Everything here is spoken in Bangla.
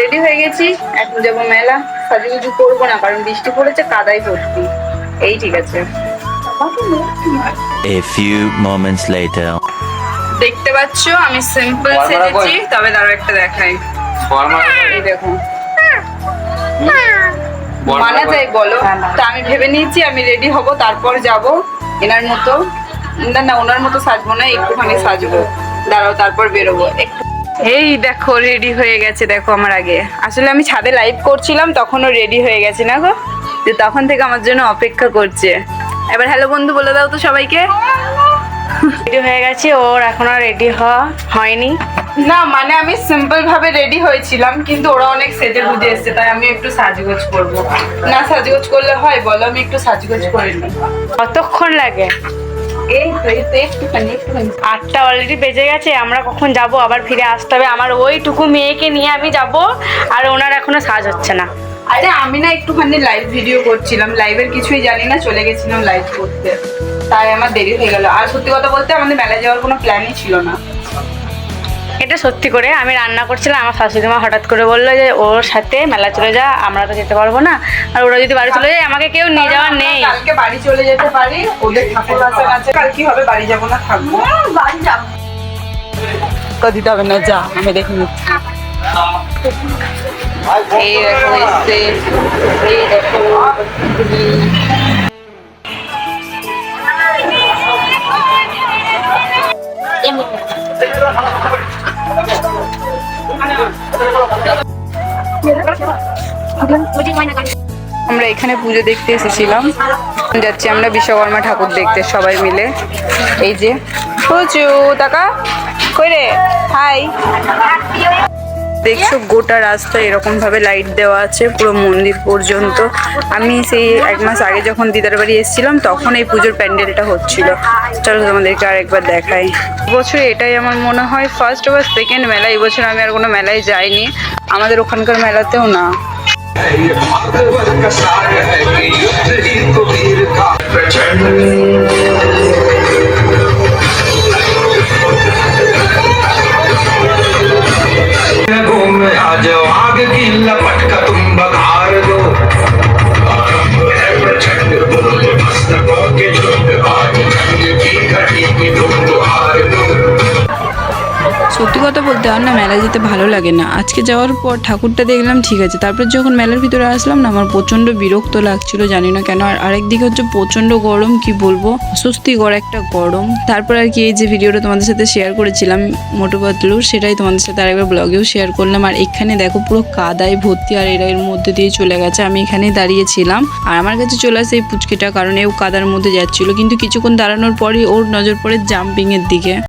রেডি হয়ে গেছি। এখন যাব মেলা। সাজুগুজু করব না কারণ বৃষ্টি পড়েছে কাদাই ভর্তি। এই ঠিক আছে। A few moments later. দেখতে পাচ্ছ আমি সিম্পল সেজেছি তবে তারও একটা দেখাই। এই দেখো। মানা যায় বলো। তা আমি ভেবে নিয়েছি আমি রেডি হব তারপর যাব। এনার মতো না না ওনার মতো সাজবো না একটুখানি সাজবো। দাঁড়াও তারপর বেরোবো। একটু এই দেখো রেডি হয়ে গেছে দেখো আমার আগে। আসলে আমি ছাদে লাইভ করছিলাম তখনও রেডি হয়ে গেছে না গো? যে তখন থেকে আমার জন্য অপেক্ষা করছে। এবার হ্যালো বন্ধু বলে দাও তো সবাইকে। রেডি হয়ে গেছে ওর এখনও রেডি হওয়া হয়নি। না মানে আমি সিম্পল ভাবে রেডি হয়েছিলাম কিন্তু ওরা অনেক সেজে গুজে এসছে তাই আমি একটু সাজগোজ করব। না সাজগোজ করলে হয় বলো আমি একটু সাজগোজ করে নিই। কতক্ষণ লাগে? আটটা অলরেডি বেজে গেছে আমরা কখন যাব? আবার ফিরে আসতে হবে। আমার ওইটুকু মেয়েকে নিয়ে আমি যাব আর ওনার এখনও সাজ হচ্ছে না। আরে আমি না একটুখানি লাইভ ভিডিও করছিলাম। লাইভের কিছুই জানি না চলে গেছিলাম লাইভ করতে। তাই আমার দেরি হয়ে গেল। আর সত্যি কথা বলতে আমাদের মেলায় যাওয়ার কোনো প্ল্যানই ছিল না। এটা সত্যি করে আমি রান্না করছিলাম আমার শাশুড়ি মা হঠাৎ করে বলল যে ওর সাথে মেলা চলে যা আমরা তো যেতে পারব না। আর ওরা যদি বাড়ি চলে যায় আমাকে কেউ নিয়ে যাওয়ার নেই। কালকে বাড়ি চলে যেতে পারি ওদের ঠাকুর আছে কাল কি হবে বাড়ি যাব না থাকব। বাড়ি যাব দিতে হবে না যা আমি দেখে নিচ্ছি। এই দেখো এসছে এই দেখো আমরা এখানে পুজো দেখতে এসেছিলাম। যাচ্ছি আমরা বিশ্বকর্মা ঠাকুর দেখতে সবাই মিলে। এই যে। প্রচু টাকা কই রে? হাই দেখছ, গোটা রাস্তা এরকম ভাবে লাইট দেওয়া আছে, পুরো মন্দির পর্যন্ত। আমি সেই এক মাস আগে যখন দিদার বাড়ি এসেছিলাম, তখন এই পুজোর প্যান্ডেলটা হচ্ছিল। চলো তোমাদেরকে আরেকবার দেখাই। বছর এটাই আমার মনে হয় ফার্স্ট বা সেকেন্ড মেলা এই বছর আমি আর কোনো মেলায় যাইনি। আমাদের ওখানকার মেলাতেও না। பக்கத்துக்கு எல்லா பக்கத்துக்கும் কথা বলতে আর না মেলায় যেতে ভালো লাগে না। আজকে যাওয়ার পর ঠাকুরটা দেখলাম, ঠিক আছে। তারপর যখন মেলার ভিতরে আসলাম না, আমার প্রচণ্ড বিরক্ত লাগছিল, জানি না কেন। আর আরেকদিকে হচ্ছে প্রচণ্ড গরম, কি বলব? অস্বস্তিকর একটা গরম। তারপর আর কি এই যে ভিডিওটা তোমাদের সাথে শেয়ার করেছিলাম, মোটু পাতলুর, সেটাই তোমাদের সাথে আরেকবার ব্লগেও শেয়ার করলাম। আর এখানে দেখো পুরো কাদায় ভর্তি, আর এরা এর মধ্যে দিয়ে চলে গেছে। আমি এখানে দাঁড়িয়েছিলাম। আর আমার কাছে চলে আসে এই পুচকিটা, কারণ এও কাদার মধ্যে যাচ্ছিল। কিন্তু কিছুক্ষণ দাঁড়ানোর পরই ওর নজর পড়ে জাম্পিং এর দিকে।